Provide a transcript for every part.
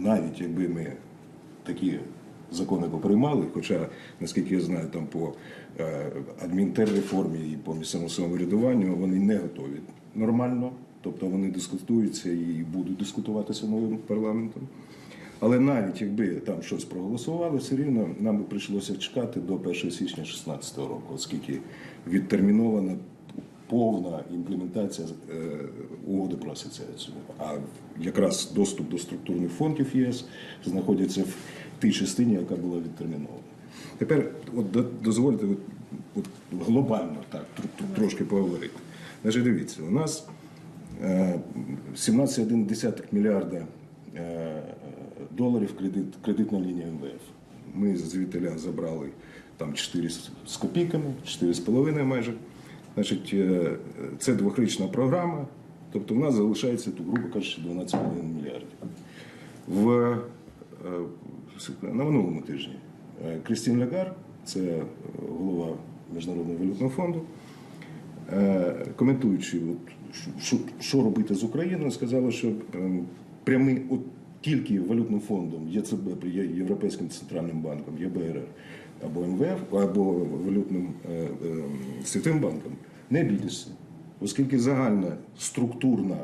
навіть якби ми такі закони поприймали, хоча, наскільки я знаю, там по е, адмінтерреформі і по місцевому самоврядуванню вони не готові нормально, тобто вони дискутуються і будуть дискутуватися новим парламентом. Але навіть якби там щось проголосували, все рівно нам би прийшлося чекати до 1 січня 2016 року, оскільки відтермінована повна імплементація е, угоди про асоціацію. А якраз доступ до структурних фондів ЄС знаходиться в тій частині, яка була відтермінована. Тепер, от дозвольте от, от глобально так тр- тр- трошки поговорити. Значить, дивіться, у нас е, 17,1 мільярда е, доларів кредит, кредитна лінія МВФ. Ми звідтиля забрали там 4 з з копійками, 4,5 майже. Значить, е, це двохрічна програма, тобто в нас залишається, тут, грубо кажучи, 12 мільярдів. В, е, на минулому тижні е, Крістін Лягар, це голова Міжнародного валютного фонду, коментуючи, от, що, робити з Україною, сказала, що прямий от тільки валютним фондом, ЄЦБ, Європейським центральним банком, ЄБРР або МВФ, або валютним світовим банком не бійтеся, оскільки загальна структурна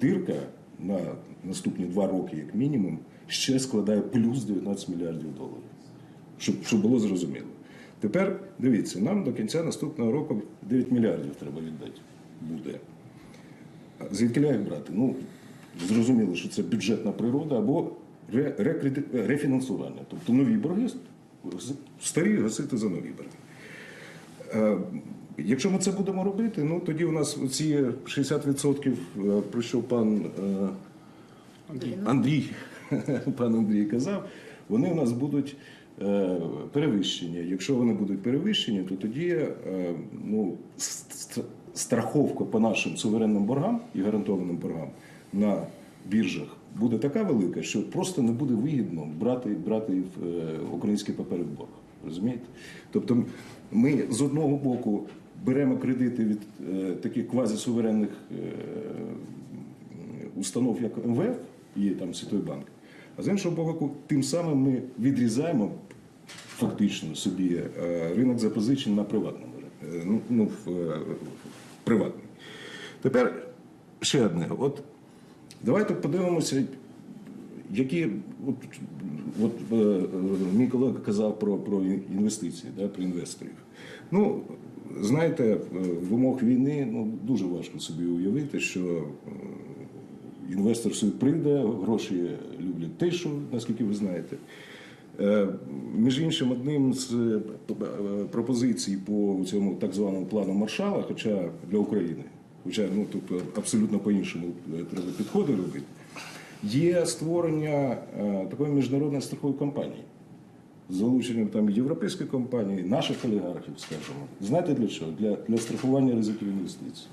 дирка на наступні два роки, як мінімум, ще складає плюс 19 мільярдів доларів щоб, щоб було зрозуміло. Тепер дивіться, нам до кінця наступного року 9 мільярдів треба віддати буде. Звідки їх брати? Ну, зрозуміло, що це бюджетна природа або рефінансування. Тобто нові борги, старі гасити за нові борги. Якщо ми це будемо робити, ну тоді у нас ці 60%, е, про що пан е, Андрій, пан Андрій казав, вони у нас будуть е, перевищені. Якщо вони будуть перевищені, то тоді е, ну, страховка по нашим суверенним боргам і гарантованим боргам на біржах буде така велика, що просто не буде вигідно брати, брати в е, український папери в борг. Розумієте? Тобто ми з одного боку беремо кредити від е, таких квазісуверенних е, установ, як МВФ і там Світовий банк. А з іншого боку, тим самим ми відрізаємо фактично собі е, ринок запозичень на приватному ну, ну, приватний. Тепер ще одне. От давайте подивимося, які от, от мій колега казав про, про інвестиції, да, про інвесторів. Ну, знаєте, е, в умовах війни ну, дуже важко собі уявити, що е, інвестор собі прийде, гроші люблять тишу, наскільки ви знаєте. Е, Між іншим, одним з пропозицій по цьому так званому плану Маршала, хоча для України, хоча ну тут абсолютно по-іншому треба підходи робити, є створення такої міжнародної страхової компанії залученням там європейської компанії, наших олігархів, скажімо. Знаєте для чого? Для, для страхування ризиків інвестицій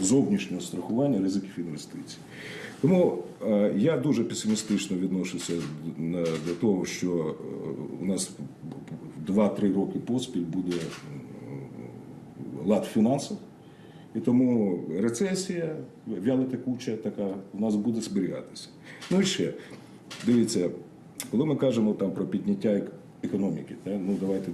зовнішнього страхування ризиків інвестицій. Тому е, я дуже песимістично відношуся до того, що е, у нас 2-3 роки поспіль буде е, лад в фінансах, і тому рецесія, вялотекуча така, у нас буде зберігатися. Ну і ще, дивіться, коли ми кажемо там про підняття економіки, ну давайте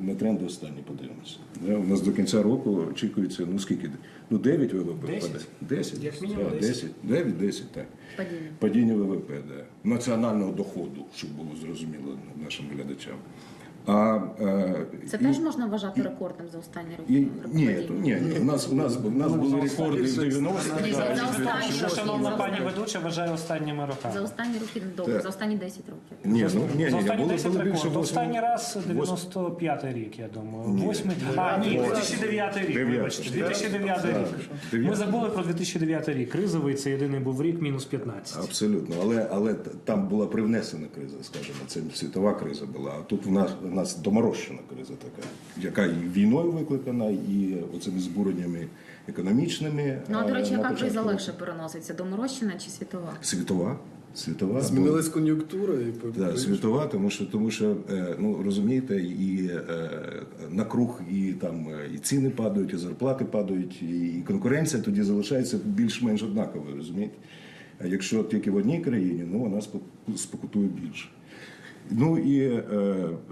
на тренди останні подивимося. Да, у нас до кінця року очікується, ну скільки? Ну 9 ВВП впаде. 10. Як мінімум 10. 10. 9, 10, так. Падіння. Падіння ВВП, да. національного доходу, щоб було зрозуміло нашим глядачам. А, е, Це і- теж можна вважати рекордом за останні роки. ні, то- ні, ні, у нас, у нас, у нас були рекорди в 90-х. Ні, за останні і роки. Що шановна пані ведуча вважає останніми роками. За останні роки добре, Так. за останні 10 років. Ні, ну, ні, ні, За останні було, 10 було більше. Останній раз 95-й рік, я думаю. Восьмий. А, ні, 2009 рік. Вибачте, 2009 Так, рік. Ми забули про 2009 рік. Кризовий це єдиний був рік, мінус 15. Абсолютно, але, але там була привнесена криза, скажімо, це світова криза була. А тут в нас, в нас доморощена криза така, яка і війною викликана, і оцими збуреннями економічними. Ну, а до речі, яка криза легше переноситься? Доморощена чи світова? Світова. Світова. Змінилась кон'юнктура і Да, світова, тому що тому що е, ну розумієте, і е, на круг і там е, і ціни падають, і зарплати падають, і, конкуренція тоді залишається більш-менш однаковою, розумієте? А якщо тільки в одній країні, ну вона спок- спокутує більше. Ну і е,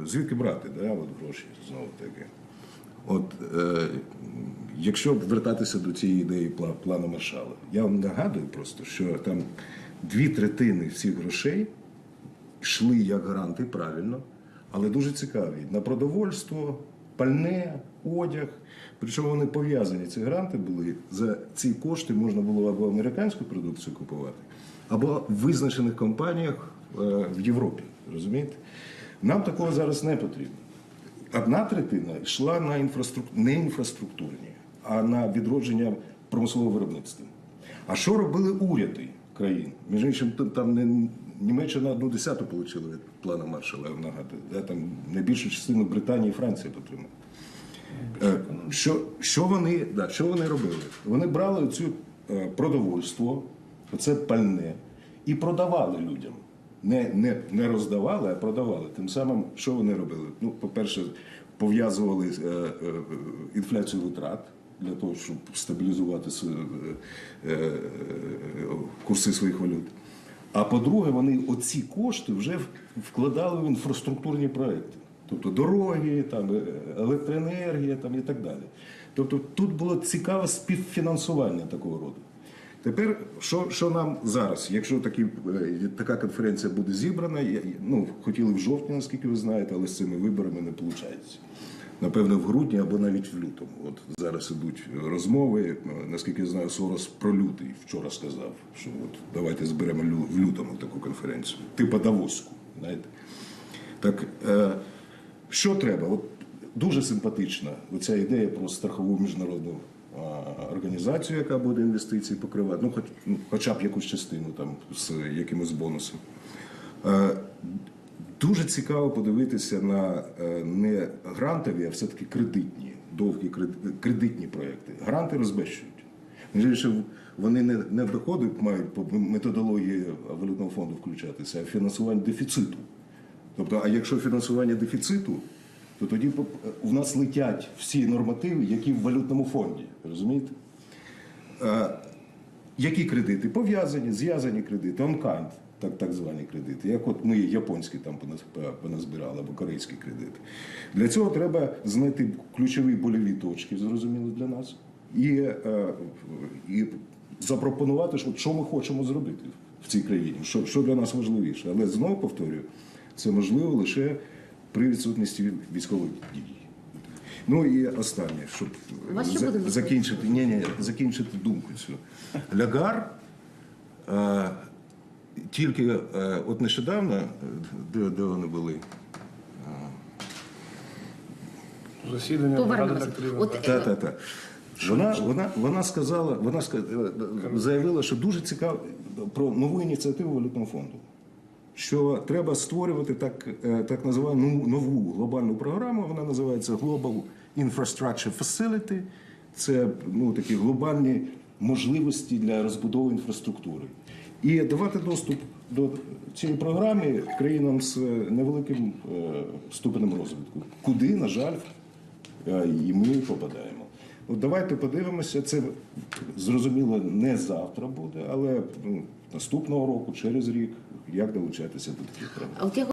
звідки брати да, от гроші знову таки? От е, якщо вертатися до цієї ідеї плану Маршала, я вам нагадую просто, що там дві третини всіх грошей йшли як гранти правильно, але дуже цікаві на продовольство, пальне, одяг. Причому вони пов'язані. Ці гранти були за ці кошти можна було або американську продукцію купувати, або в визначених компаніях е, в Європі. Розумієте? Нам такого зараз не потрібно. Одна третина йшла на інфраструк... не інфраструктурні, а на відродження промислового виробництва. А що робили уряди країн? Між іншим, там- не Німеччина одну десяту отримала від плану Маршала, я вам нагадую. Да? Там найбільшу частину Британії і Франція отримали. Е, Що, що, вони, да, що вони робили? Вони брали цю е, продовольство, оце пальне, і продавали людям. Не, не, не роздавали, а продавали. Тим самим, що вони робили? Ну, по-перше, пов'язували е, е, інфляцію витрат для того, щоб стабілізувати е, е, курси своїх валют. А по-друге, вони оці кошти вже вкладали в інфраструктурні проекти. Тобто дороги, там, е, електроенергія там, і так далі. Тобто тут було цікаве співфінансування такого роду. Тепер, що, що нам зараз, якщо такі, е, така конференція буде зібрана, я- ну, хотіли в жовтні, наскільки ви знаєте, але з цими виборами не виходить. Напевно, в грудні або навіть в лютому. От зараз ідуть розмови. е, Наскільки я знаю, Сорос про лютий вчора сказав, що от давайте зберемо в лютому таку конференцію, типу Давоську. Знаєте? Так е, що треба? От дуже симпатична оця ідея про страхову міжнародну організацію, яка буде інвестиції покривати, ну, хоч, ну, хоча б якусь частину там з якимось бонусом. Е, Дуже цікаво подивитися на е, не грантові, а все-таки кредитні, довгі кред- кредитні проекти. Гранти розбещують. Вони не, не в доходи мають по методології валютного фонду включатися, а фінансування дефіциту. Тобто, а якщо фінансування дефіциту, то тоді у нас летять всі нормативи, які в валютному фонді. Розумієте? Е, які кредити? Пов'язані, зв'язані кредити, on-kind, так, так звані кредити. Як от ми японські там поназбирали, або корейські кредити. Для цього треба знайти ключові больові точки, зрозуміло для нас, і, е, і запропонувати, що, що ми хочемо зробити в цій країні, що, що для нас важливіше. Але знову повторюю, це можливо лише при відсутності військових дій. Ну і останнє, щоб за- закінчити, ні, ні, закінчити думку цю. Лягар е, тільки е, от нещодавно, е, де, де вони були? Засідання Повернемося. доктрини. От, так. Та, та, та. Вона, вона, вона сказала, вона е, заявила, що дуже цікаво про нову ініціативу валютного фонду. Що треба створювати так, е, так називаємо нову глобальну програму. Вона називається Global Infrastructure Facility. Це ну, такі глобальні можливості для розбудови інфраструктури. І давати доступ до цієї програми країнам з невеликим е, ступенем розвитку, куди, на жаль, Е, і ми попадаємо. От давайте подивимося, це зрозуміло не завтра буде, але ну, наступного року, через рік, як долучатися до таких програм.